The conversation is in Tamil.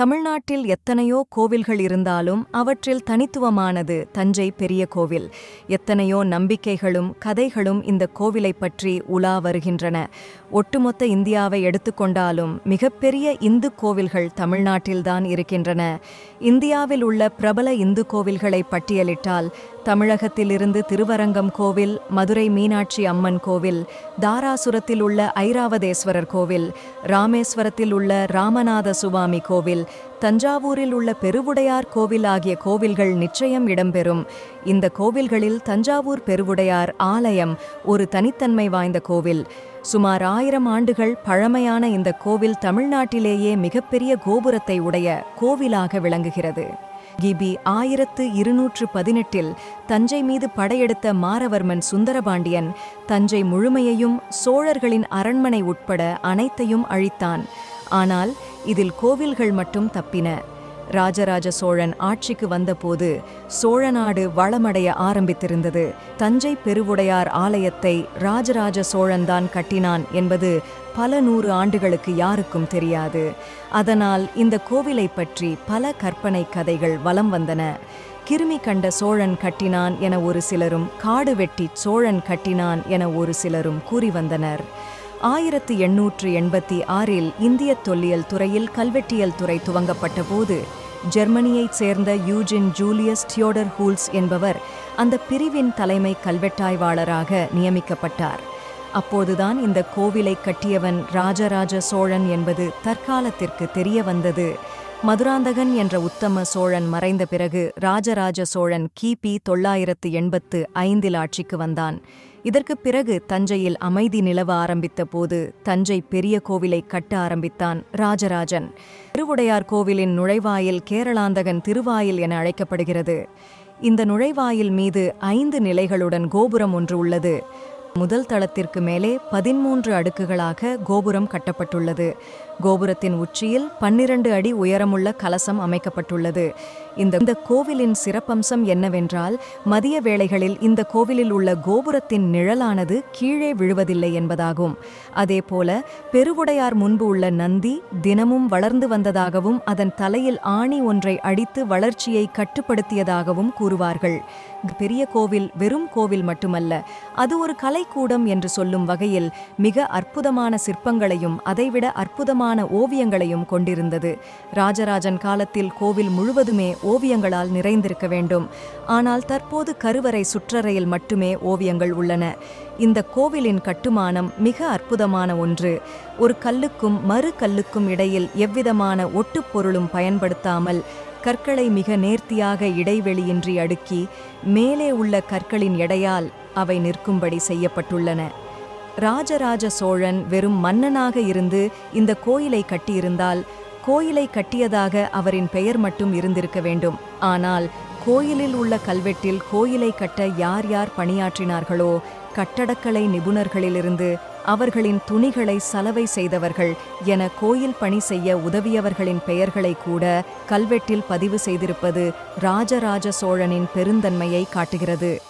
தமிழ்நாட்டில் எத்தனையோ கோவில்கள் இருந்தாலும் அவற்றில் தனித்துவமானது தஞ்சை பெரிய கோவில். எத்தனையோ நம்பிக்கைகளும் கதைகளும் இந்த கோவிலை பற்றி உலா வருகின்றன. ஒட்டுமொத்த இந்தியாவை எடுத்துக்கொண்டாலும் மிகப்பெரிய இந்து கோவில்கள் தமிழ்நாட்டில்தான் இருக்கின்றன. இந்தியாவில் உள்ள பிரபல இந்து கோவில்களை பட்டியலிட்டால் தமிழகத்திலிருந்து திருவரங்கம் கோவில் மதுரை மீனாட்சி அம்மன் கோவில் தாராசுரத்தில் உள்ள ஐராவதேஸ்வரர் கோவில் ராமேஸ்வரத்தில் உள்ள ராமநாத சுவாமி கோவில் தஞ்சாவூரில் உள்ள பெருவுடையார் கோவில் ஆகிய கோவில்கள் நிச்சயம் இடம்பெறும். இந்த கோவில்களில் தஞ்சாவூர் பெருவுடையார் ஆலயம் ஒரு தனித்தன்மை வாய்ந்த கோவில். சுமார் ஆயிரம் ஆண்டுகள் பழமையான இந்த கோவில் தமிழ்நாட்டிலேயே மிகப்பெரிய கோபுரத்தை உடைய கோவிலாக விளங்குகிறது. கிபி ஆயிரத்து இருநூற்று பதினெட்டில் தஞ்சை மீது படையெடுத்த மாரவர்மன் சுந்தரபாண்டியன் தஞ்சை முழுமையையும் சோழர்களின் அரண்மனை உட்பட அனைத்தையும் அழித்தான். ஆனால் இதில் கோவில்கள் மட்டும் தப்பின. ராஜராஜ சோழன் ஆட்சிக்கு வந்தபோது சோழநாடு வளமடைய ஆரம்பித்திருந்தது. தஞ்சை பெருவுடையார் ஆலயத்தை ராஜராஜ சோழன்தான் கட்டினான் என்பது பல நூறு ஆண்டுகளுக்கு யாருக்கும் தெரியாது. அதனால் இந்த கோவிலை பற்றி பல கற்பனை கதைகள் வலம் வந்தன. கிருமி கண்ட சோழன் கட்டினான் என ஒரு சிலரும் காடு வெட்டி சோழன் கட்டினான் என ஒரு சிலரும் கூறி வந்தனர். ஆயிரத்து எண்ணூற்று எண்பத்தி ஆறில் இந்திய தொல்லியல் துறையில் கல்வெட்டியல் துறை துவங்கப்பட்ட போது ஜெர்மனியைச் சேர்ந்த யூஜின் ஜூலியஸ் தியோடர் ஹூல்ஸ் என்பவர் அந்த பிரிவின் தலைமை கல்வெட்டாய்வாளராக நியமிக்கப்பட்டார். அப்போதுதான் இந்த கோவிலை கட்டியவன் ராஜராஜ சோழன் என்பது தற்காலத்திற்கு தெரிய வந்தது. மதுராந்தகன் என்ற உத்தம சோழன் மறைந்த பிறகு ராஜராஜ சோழன் கிபி தொள்ளாயிரத்து எண்பத்து ஐந்தில் ஆட்சிக்கு வந்தான். இதற்குப் பிறகு தஞ்சையில் அமைதி நிலவ ஆரம்பித்த போது தஞ்சை பெரிய கோவிலை கட்ட ஆரம்பித்தான் ராஜராஜன். திருவுடையார் கோவிலின் நுழைவாயில் கேரளாந்தகன் திருவாயில் என அழைக்கப்படுகிறது. இந்த நுழைவாயில் மீது ஐந்து நிலைகளுடன் கோபுரம் ஒன்று உள்ளது. முதல் தளத்திற்கு மேலே பதிமூன்று அடுக்குகளாக கோபுரம் கட்டப்பட்டுள்ளது. கோபுரத்தின் உச்சியில் பன்னிரண்டு அடி உயரமுள்ள கலசம் அமைக்கப்பட்டுள்ளது. இந்த இந்த கோவிலின் சிறப்பம்சம் என்னவென்றால் மதிய வேளைகளில் இந்த கோவிலில் உள்ள கோபுரத்தின் நிழலானது கீழே விழுவதில்லை என்பதாகும். அதேபோல பெருவுடையார் முன்பு உள்ள நந்தி தினமும் வளர்ந்து வந்ததாகவும் அதன் தலையில் ஆணி ஒன்றை அடித்து வளர்ச்சியை கட்டுப்படுத்தியதாகவும் கூறுவார்கள். பெரிய கோவில் வெறும் கோவில் மட்டுமல்ல அது ஒரு கலைக்கூடம் என்று சொல்லும் வகையில் மிக அற்புதமான சிற்பங்களையும் அதைவிட அற்புதமான ஓவியங்களையும் கொண்டிருந்தது. ராஜராஜன் காலத்தில் கோவில் முழுவதுமே ஓவியங்களால் நிறைந்திருக்க வேண்டும். ஆனால் தற்போது கருவறை சுற்றறையில் மட்டுமே ஓவியங்கள் உள்ளன. இந்த கோவிலின் கட்டுமானம் மிக அற்புதமான ஒன்று. ஒரு கல்லுக்கும் மறு கல்லுக்கும் இடையில் எவ்விதமான ஒட்டுப்பொருளும் பயன்படுத்தாமல் கற்களை மிக நேர்த்தியாக இடைவெளியின்றி அடுக்கி மேலே உள்ள கற்களின் எடையால் அவை நிற்கும்படி செய்யப்பட்டுள்ளன. ராஜராஜ சோழன் வெறும் மன்னனாக இருந்து இந்த கோயிலை கட்டியிருந்தால் கோயிலை கட்டியதாக அவரின் பெயர் மட்டும் இருந்திருக்க வேண்டும். ஆனால் கோயிலில் உள்ள கல்வெட்டில் கோயிலை கட்ட யார் யார் பணியாற்றினார்களோ கட்டடக்கலை நிபுணர்களிலிருந்து அவர்களின் துணிகளை சலவை செய்தவர்கள் என கோயில் பணி செய்ய உதவியவர்களின் பெயர்களை கூட கல்வெட்டில் பதிவு செய்திருப்பது ராஜராஜ சோழனின் பெருந்தன்மையை காட்டுகிறது.